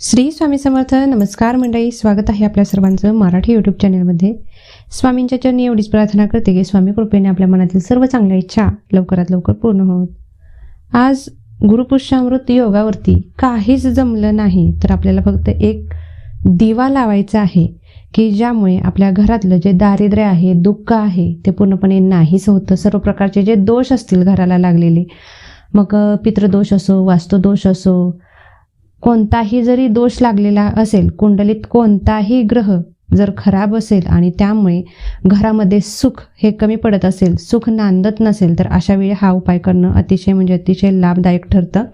श्री स्वामी समर्थ नमस्कार मंडळी. स्वागत आहे आपल्या सर्वांचं मराठी यूट्यूब चॅनलमध्ये स्वामींच्या चरणी एवढीच प्रार्थना करते की स्वामी कृपेने आपल्या मनातील सर्व चांगल्या इच्छा लवकरात लवकर पूर्ण होत. आज गुरुपुष्यामृत योगावरती काहीच जमलं नाही तर आपल्याला फक्त एक दिवा लावायचा आहे की ज्यामुळे आपल्या घरातलं जे दारिद्र्य आहे दुःख आहे ते पूर्णपणे नाहीच होतं. सर्व प्रकारचे जे दोष असतील घराला लागलेले मग पितृदोष असो वास्तुदोष असो कोणताही जरी दोष लागलेला असेल कुंडलीत कोणताही ग्रह जर खराब असेल आणि त्यामुळे घरामध्ये सुख हे कमी पडत असेल सुख नांदत नसेल तर अशा वेळी हा उपाय करणं अतिशय म्हणजे अतिशय लाभदायक ठरतं.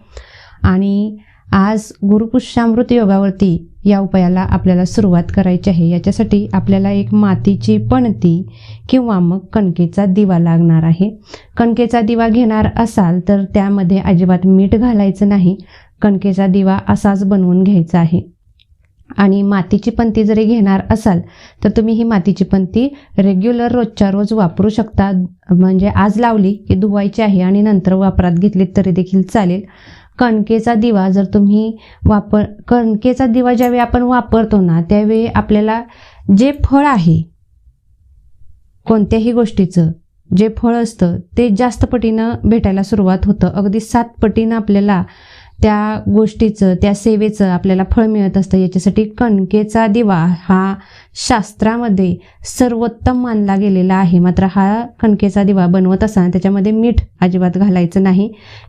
आणि आज गुरुपुष्यामृत योगावरती या उपायाला आपल्याला सुरुवात करायची आहे. याच्यासाठी आपल्याला एक मातीची पणती किंवा मग कणकेचा दिवा लागणार आहे. कणकेचा दिवा घेणार असाल तर त्यामध्ये अजिबात मीठ घालायचं नाही. कणकेचा दिवा असाच बनवून घ्यायचा आहे. आणि मातीची पंती जरी घेणार असाल तर तुम्ही ही मातीची पंती रेग्युलर रोजच्या रोज वापरू शकता. म्हणजे आज लावली की धुवायची आहे आणि नंतर वापरात घेतली तरी देखील चालेल. कणकेचा दिवा जर तुम्ही वापर कणकेचा दिवा ज्यावेळी आपण वापरतो ना त्यावेळी आपल्याला जे फळ आहे कोणत्याही गोष्टीचं जे फळ असतं ते जास्त पटीनं भेटायला सुरुवात होतं. अगदी सात पटीनं आपल्याला त्या गोष्टीचं त्या सेवेचं आपल्याला फळ मिळत असतं. याच्यासाठी कणकेचा दिवा हा शास्त्रामध्ये सर्वोत्तम मानला गेलेला आहे. मात्र हा कणकेचा दिवा बनवत असताना त्याच्यामध्ये मीठ अजिबात घालायचं नाही.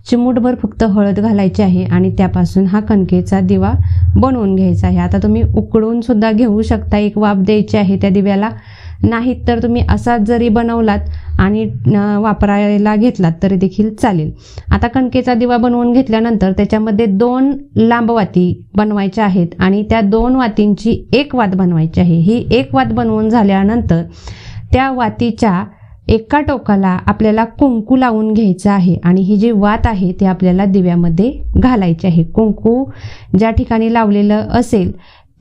चिमूटभर फक्त हळद घालायची आहे आणि त्यापासून हा कणकेचा दिवा बनवून घ्यायचा आहे. आता तुम्ही उकडून सुद्धा घेऊ शकता. एक वाफ द्यायची आहे त्या दिव्याला. नाहीत तर तुम्ही असाच जरी बनवलात आणि वापरायला घेतलात तरी देखील चालेल. आता कणकेचा दिवा बनवून घेतल्यानंतर त्याच्यामध्ये दोन लांब वाती बनवायच्या आहेत आणि त्या दोन वातींची एक वात बनवायची आहे. ही एक वात बनवून झाल्यानंतर त्या वातीच्या एका टोकाला आपल्याला कुंकू लावून घ्यायचं आहे आणि ही जी वात आहे ती आपल्याला दिव्यामध्ये घालायची आहे. कुंकू ज्या ठिकाणी लावलेलं असेल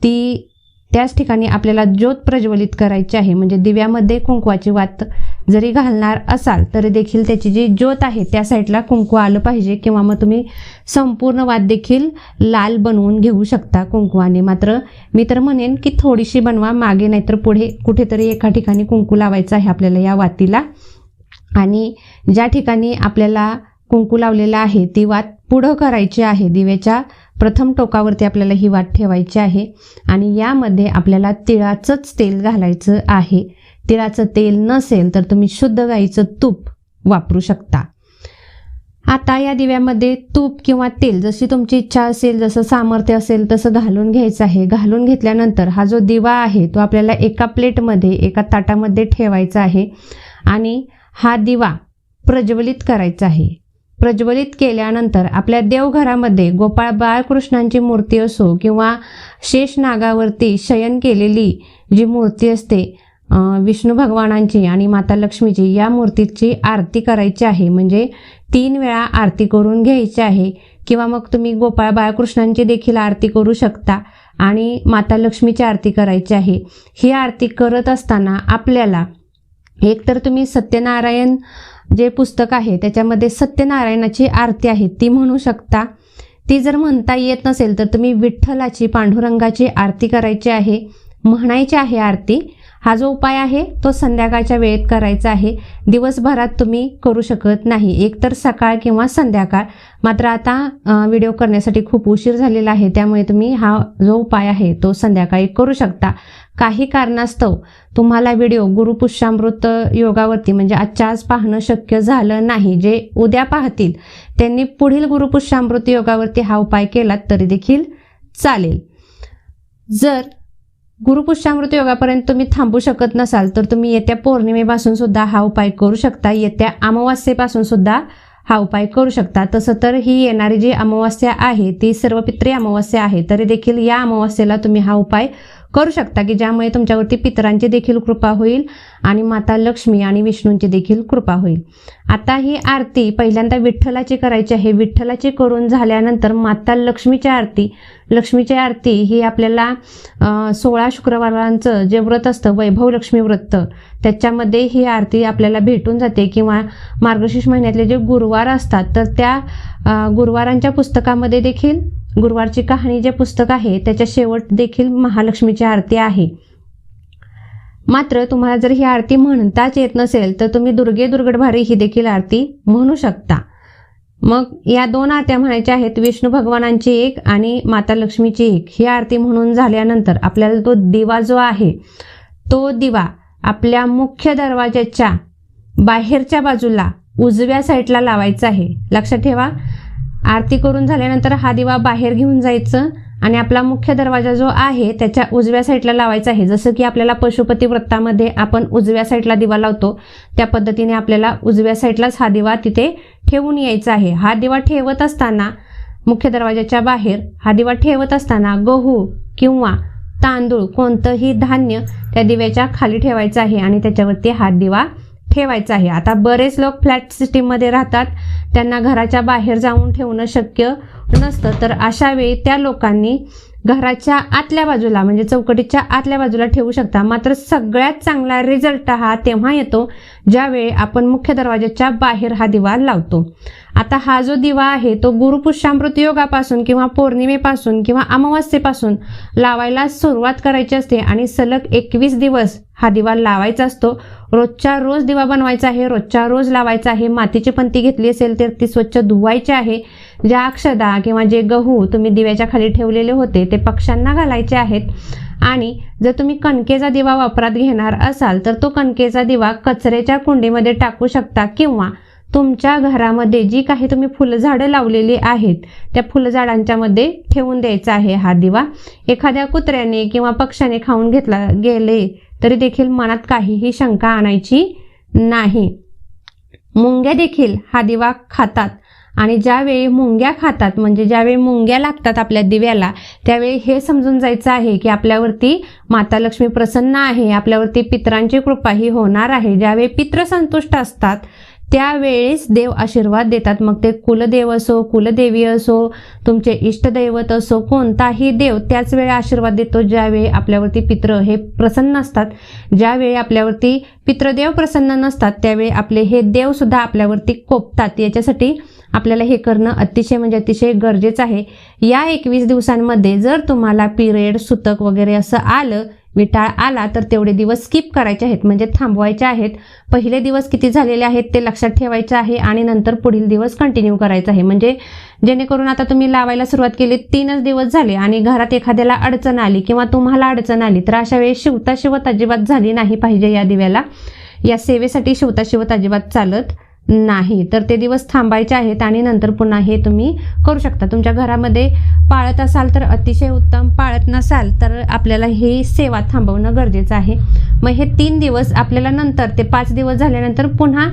ती त्याच ठिकाणी आपल्याला ज्योत प्रज्वलित करायची आहे. म्हणजे दिव्यामध्ये कुंकवाची वात जरी घालणार असाल तरी देखील त्याची जी ज्योत आहे त्या साईडला कुंकू आलं पाहिजे किंवा मग तुम्ही संपूर्ण वात देखील लाल बनवून घेऊ शकता कुंकवाने. मात्र मी तर म्हणेन की थोडीशी बनवा मागे नाहीतर पुढे कुठेतरी एका ठिकाणी कुंकू लावायचं आहे आपल्याला या वातीला. आणि ज्या ठिकाणी आपल्याला कुंकू लावलेला आहे ती वात पुढं करायची आहे दिव्याच्या प्रथम टोकावरती आपल्याला ही वाट ठेवायची आहे आणि यामध्ये आपल्याला तिळाचंच तेल घालायचं आहे. तिळाचं तेल नसेल तर तुम्ही शुद्ध गाईचं तूप वापरू शकता. आता या दिव्यामध्ये तूप किंवा तेल जशी तुमची इच्छा असेल जसं सामर्थ्य असेल तसं घालून घ्यायचं आहे. घालून घेतल्यानंतर हा जो दिवा आहे तो आपल्याला एका प्लेटमध्ये एका ताटामध्ये ठेवायचा आहे आणि हा दिवा प्रज्वलित करायचा आहे. प्रज्वलित केल्यानंतर आपल्या देवघरामध्ये गोपाळ बाळकृष्णांची मूर्ती असो किंवा शेष नागावरती शयन केलेली जी मूर्ती असते विष्णू भगवानांची आणि माता लक्ष्मीची या मूर्तीची आरती करायची आहे. म्हणजे तीन वेळा आरती करून घ्यायची आहे. किंवा मग तुम्ही गोपाळ बाळकृष्णांची देखील आरती करू शकता आणि माता लक्ष्मीची आरती करायची आहे. ही आरती करत असताना आपल्याला एक तर तुम्ही सत्यनारायण जे पुस्तक आहे त्याच्यामध्ये सत्यनारायणाची आरती आहे ती म्हणू शकता. ती जर म्हणता येत नसेल तर तुम्ही विठ्ठलाची पांडुरंगाची आरती करायची आहे म्हणायची आहे आरती. हा जो उपाय आहे तो संध्याकाळच्या वेळेत करायचा आहे. दिवसभरात तुम्ही करू शकत नाही. एकतर सकाळ किंवा संध्याकाळ. मात्र आता व्हिडिओ करण्यासाठी खूप उशीर झालेला आहे त्यामुळे तुम्ही हा जो उपाय आहे तो संध्याकाळी करू शकता. काही कारणास्तव तुम्हाला व्हिडिओ गुरुपुष्यामृत योगावरती म्हणजे आजच्या आज पाहणं शक्य झालं नाही. जे उद्या पाहतील त्यांनी पुढील गुरुपुष्यामृत योगावरती हा उपाय केला तरी देखील चालेल. जर गुरुपुष्यामृत योगापर्यंत तुम्ही थांबू शकत नसाल तर तुम्ही येत्या पौर्णिमेपासून सुद्धा हा उपाय करू शकता. येत्या अमावास्येपासून सुद्धा हा उपाय करू शकता. तसं तर ही येणारी जी अमावास्या आहे ती सर्व पित्री अमावास्या आहे. तरी देखील या अमावास्येला तुम्ही हा उपाय करू शकता की ज्यामुळे तुमच्यावरती पितरांची देखील कृपा होईल आणि माता लक्ष्मी आणि विष्णूंची देखील कृपा होईल. आता ही आरती पहिल्यांदा विठ्ठलाची करायची आहे. विठ्ठलाची करून झाल्यानंतर माता लक्ष्मीची आरती. लक्ष्मीची आरती ही आपल्याला सोळा शुक्रवारांचं जे व्रत असतं वैभव लक्ष्मी व्रत त्याच्यामध्ये ही आरती आपल्याला भेटून जाते किंवा मार्गशीर्ष महिन्यातले जे गुरुवार असतात तर त्या गुरुवारांच्या पुस्तकामध्ये देखील गुरुवारची कहाणी जे पुस्तक आहे त्याच्या शेवट देखील महालक्ष्मीची आरती आहे. मात्र तुम्हाला जर ही आरती म्हणताच येत नसेल तर तुम्ही दुर्गे दुर्गडभारी ही देखील आरती म्हणू शकता. मग या दोन आरत्या म्हणायच्या आहेत विष्णू भगवानांची एक आणि माता लक्ष्मीची एक. ही आरती म्हणून झाल्यानंतर आपल्याला तो दिवा जो आहे तो दिवा आपल्या मुख्य दरवाज्याच्या बाहेरच्या बाजूला उजव्या साईडला लावायचा आहे. लक्षात ठेवा आरती करून झाल्यानंतर हा दिवा बाहेर घेऊन जायचं आणि आपला मुख्य दरवाजा जो आहे त्याच्या उजव्या साईडला लावायचा आहे. जसं की आपल्याला पशुपती व्रतामध्ये आपण उजव्या साईडला दिवा लावतो त्या पद्धतीने आपल्याला उजव्या साईडलाच हा दिवा तिथे ठेवून यायचा आहे. हा दिवा ठेवत असताना मुख्य दरवाजाच्या बाहेर हा दिवा ठेवत असताना गहू किंवा तांदूळ कोणतंही धान्य त्या दिव्याच्या खाली ठेवायचं आहे आणि त्याच्यावरती हा दिवा ठेवायचं आहे. आता बरेच लोक फ्लॅट सिस्टीममध्ये राहतात. त्यांना घराच्या बाहेर जाऊन ठेवणं शक्य नसतं. तर अशा वेळी त्या लोकांनी घराच्या आतल्या बाजूला म्हणजे चौकटीच्या आतल्या बाजूला ठेवू शकता. मात्र सगळ्यात चांगला रिझल्ट हा तेव्हा येतो ज्यावेळी आपण मुख्य दरवाजाच्या बाहेर हा दिवा लावतो. आता हा जो दिवा आहे तो गुरुपुष्यामृत योगापासून किंवा पौर्णिमेपासून किंवा अमावस्येपासून लावायला सुरुवात करायची असते आणि सलग एकवीस दिवस हा दिवा लावायचा असतो. रोजच्या रोज दिवा बनवायचा आहे रोजच्या रोज लावायचा आहे मातीची पंती घेतली असेल तर ती स्वच्छ धुवायची आहे. ज्या अक्षदा किंवा जे गहू तुम्ही दिव्याच्या खाली ठेवलेले होते ते पक्ष्यांना घालायचे आहेत. आणि जर तुम्ही कणकेचा दिवा वापरात घेणार असाल तर तो कणकेचा दिवा कचऱ्याच्या कुंडीमध्ये टाकू शकता किंवा तुमच्या घरामध्ये जी काही तुम्ही फुलझाडं लावलेली आहेत त्या फुलझाडांच्या मध्ये ठेवून द्यायचा आहे हा दिवा. एखाद्या कुत्र्याने किंवा पक्ष्याने खाऊन घेतला गेले तरी देखील मनात काहीही शंका आणायची नाही. मुंग्या देखील हा दिवा खातात आणि ज्यावेळी मुंग्या खातात म्हणजे ज्यावेळी मुंग्या लागतात आपल्या दिव्याला त्यावेळी हे समजून जायचं आहे की आपल्यावरती माता लक्ष्मी प्रसन्न आहे आपल्यावरती पितरांची कृपा ही होणार आहे. ज्यावेळी पित्र संतुष्ट असतात त्यावेळेस देव आशीर्वाद देतात. मग ते कुलदेव असो कुलदेवी असो तुमचे इष्टदैवत असो कोणताही देव त्याच वेळी आशीर्वाद देतो ज्यावेळी आपल्यावरती पित्र हे प्रसन्न असतात. ज्यावेळी आपल्यावरती पित्रदेव प्रसन्न नसतात त्यावेळी आपले हे देवसुद्धा आपल्यावरती कोपतात. याच्यासाठी आपल्याला हे करणं अतिशय म्हणजे अतिशय गरजेचं आहे. या एकवीस दिवसांमध्ये जर तुम्हाला पिरियड सुतक वगैरे असं आलं विटाळ आला तर तेवढे दिवस स्किप करायचे आहेत म्हणजे थांबवायचे आहेत. पहिले दिवस किती झालेले आहेत ते लक्षात ठेवायचे आहे आणि नंतर पुढील दिवस कंटिन्यू करायचं आहे. म्हणजे जेणेकरून आता तुम्ही लावायला सुरुवात केली तीनच दिवस झाले आणि घरात एखाद्याला अडचण आली किंवा तुम्हाला अडचण आली तर अशा वेळेस शिवता शिवत अजिबात झाली नाही पाहिजे या दिव्याला. या सेवेसाठी शिवता शिवत अजिबात चालत नाही. तर ते दिवस थांबायचे आहेत आणि नंतर पुन्हा हे तुम्ही करू शकता. तुमच्या घरामध्ये पाळत असाल तर अतिशय उत्तम. पाळत नसाल तर आपल्याला ही सेवा थांबवणं गरजेचं आहे. मग हे तीन दिवस आपल्याला नंतर ते पाच दिवस झाल्यानंतर पुन्हा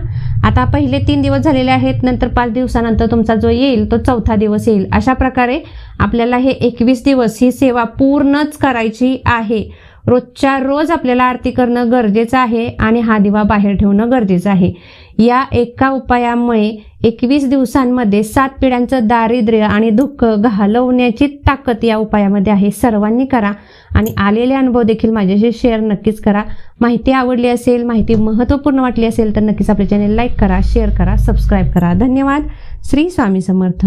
आता पहिले तीन दिवस झालेले आहेत नंतर पाच दिवसानंतर तुमचा जो येईल तो चौथा दिवस येईल. अशा प्रकारे आपल्याला हे एकवीस दिवस ही सेवा पूर्णच करायची आहे. रोजच्या रोज आपल्याला आरती करणं गरजेचं आहे आणि हा दिवा बाहेर ठेवणं गरजेचं आहे. या एका उपायामुळे एकवीस दिवसांमध्ये सात पिढ्यांचं दारिद्र्य आणि दुःख घालवण्याची ताकद या उपायामध्ये आहे. सर्वांनी करा आणि आलेले अनुभव देखील माझ्याशी शेअर नक्कीच करा. माहिती आवडली असेल माहिती महत्त्वपूर्ण वाटली असेल तर नक्कीच आपल्या चॅनेल लाईक करा शेअर करा सबस्क्राईब करा. धन्यवाद. श्री स्वामी समर्थ.